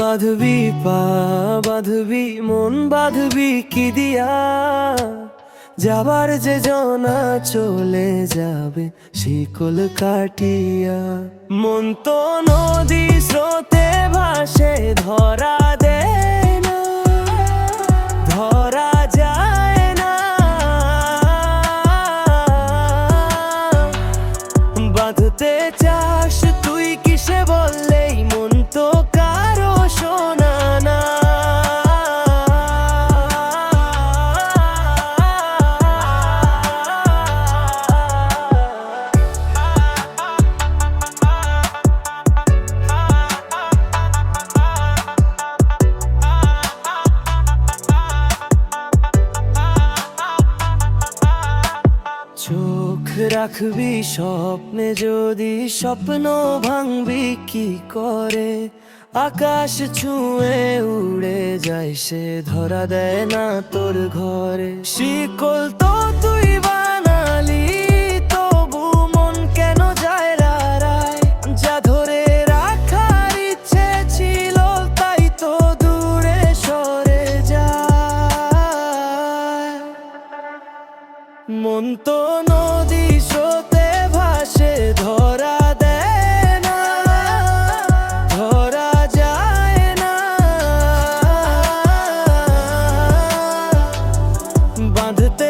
বাঁধবি, পা বাঁধবি, মন বাঁধবি কি দিয়া? যাবার যে জনা চলে যাবে শিকল কাটিয়া। মন তো নদী স্রোতে ভাসে, ধরা দেয় না, ধরা যায় না। বাঁধতে চাস রাখবি স্বপ্নে যদি স্বপ্ন ভাঙবি কি করে? আকাশ ছুঁয়ে উড়ে যায় সে, ধরা দেয় না তোর ঘরে। শিকল তো তুই মন তো নদী সোতে ভাসে ধরা দেয় না ধরা যায় না। বাঁধতে